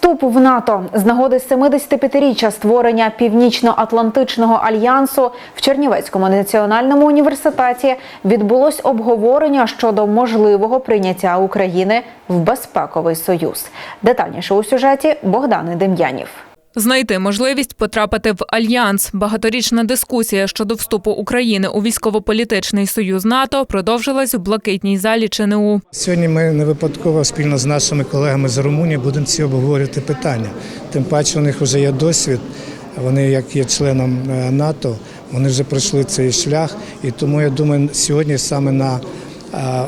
Вступ в НАТО з нагоди 75-річчя створення Північно-Атлантичного альянсу в Чернівецькому національному університеті відбулось обговорення щодо можливого прийняття України в безпековий союз. Детальніше у сюжеті Богдани Дем'янів. Знайти можливість потрапити в альянс. Багаторічна дискусія щодо вступу України у військово-політичний союз НАТО продовжилась у блакитній залі ЧНУ. Сьогодні ми не випадково спільно з нашими колегами з Румунії будемо ці обговорювати питання. Тим паче у них вже є досвід. Вони, як є членом е, НАТО, вони вже пройшли цей шлях. І тому я думаю, сьогодні саме на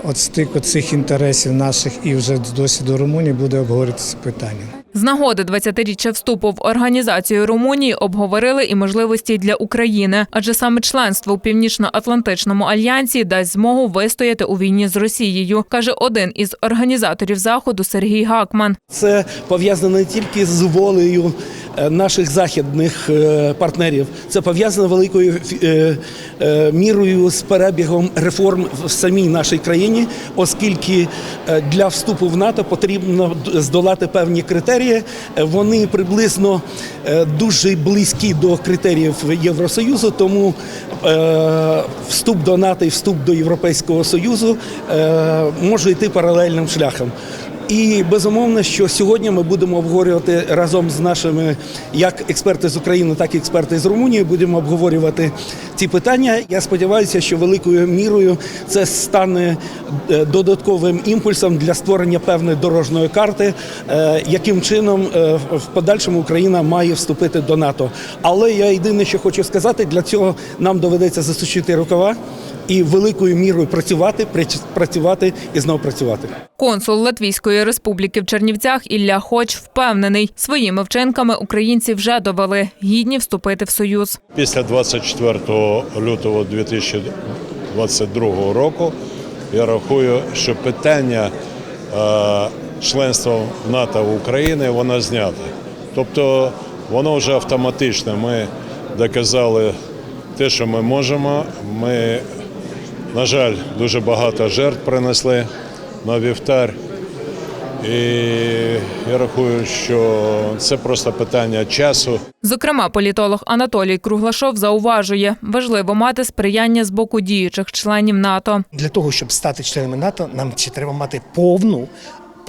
от стику цих інтересів наших і вже з досвіду Румунії буде обговорюватися питання. З нагоди 20-річчя вступу в організацію Румунії обговорили і можливості для України, адже саме членство у Північно-Атлантичному альянсі дасть змогу вистояти у війні з Росією, каже один із організаторів заходу Сергій Гакман. Це пов'язано не тільки з волею наших західних е, партнерів, це пов'язано великою е, е, мірою з перебігом реформ в самій нашій країні, оскільки е, для вступу в НАТО потрібно здолати певні критерії. Е, Вони приблизно е, дуже близькі до критеріїв Євросоюзу, тому е, вступ до НАТО і вступ до Європейського Союзу е, може йти паралельним шляхом. І безумовно, що сьогодні ми будемо обговорювати разом з нашими як експерти з України, так і експерти з Румунії. Будемо обговорювати ці питання. Я сподіваюся, що великою мірою це стане е, додатковим імпульсом для створення певної дорожньої карти, е, яким чином е, в подальшому Україна має вступити до НАТО. Але я єдине, що хочу сказати, для цього нам доведеться засучити рукава і великою мірою працювати, працювати і знову працювати. Консул Латвійської республіки в Чернівцях Ілля Хоч впевнений, своїми вчинками українці вже довели гідні вступити в союз. Після 24 лютого 2022 року я рахую, що питання е, членства в НАТО України воно знято. Тобто воно вже автоматично. Ми доказали те, що ми можемо. Ми, на жаль, дуже багато жертв принесли на вівтар. І я рахую, що це просто питання часу. Зокрема, політолог Анатолій Круглашов зауважує, важливо мати сприяння з боку діючих членів НАТО. Для того, щоб стати членами НАТО, нам ще треба мати повну.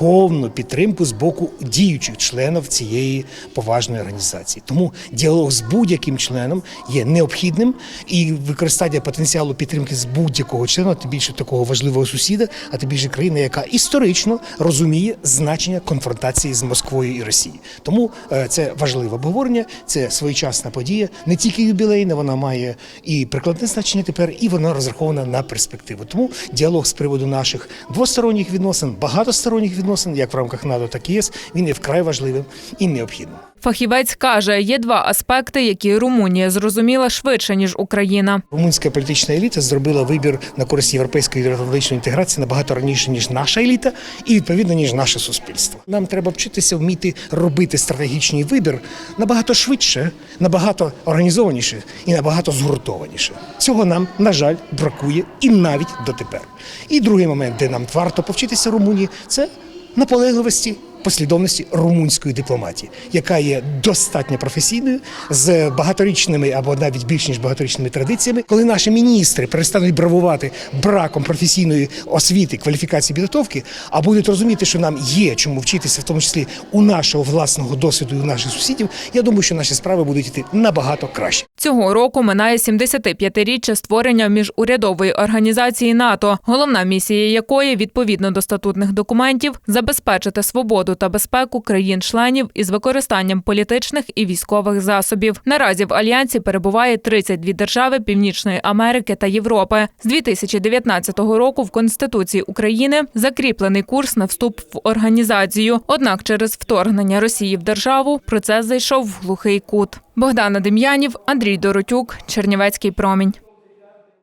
Повну підтримку з боку діючих членів цієї поважної організації. Тому діалог з будь-яким членом є необхідним і використання потенціалу підтримки з будь-якого члена, тим більше такого важливого сусіда, а тим більше країни, яка історично розуміє значення конфронтації з Москвою і Росією. Тому е, це важливе обговорення, це своєчасна подія, не тільки юбілейна, вона має і прикладне значення тепер, і вона розрахована на перспективу. Тому діалог з приводу наших двосторонніх відносин, багатосторонніх відносин, як в рамках НАТО, так і ЄС, він є вкрай важливим і необхідним. Фахівець каже, є два аспекти, які Румунія зрозуміла швидше ніж Україна. Румунська політична еліта зробила вибір на користь європейської євроатлантичної інтеграції набагато раніше ніж наша еліта, і відповідно ніж наше суспільство. Нам треба вчитися вміти робити стратегічний вибір набагато швидше, набагато організованіше і набагато згуртованіше. Цього нам, на жаль, бракує і навіть дотепер. І другий момент, де нам варто повчитися Румунії, це наполегливості. Послідовності румунської дипломатії, яка є достатньо професійною з багаторічними або навіть більш ніж багаторічними традиціями, коли наші міністри перестануть бравувати браком професійної освіти, кваліфікації підготовки, а будуть розуміти, що нам є чому вчитися, в тому числі у нашого власного досвіду і у наших сусідів. Я думаю, що наші справи будуть йти набагато краще. Цього року минає 75-річчя створення міжурядової організації НАТО, головна місія якої, відповідно до статутних документів, забезпечити свободу та безпеку країн-членів із використанням політичних і військових засобів. Наразі в альянсі перебуває 32 держави Північної Америки та Європи. З 2019 року в Конституції України закріплений курс на вступ в організацію. Однак через вторгнення Росії в державу процес зайшов в глухий кут. Богдана Дем'янів, Андрій Доротюк, Чернівецький промінь.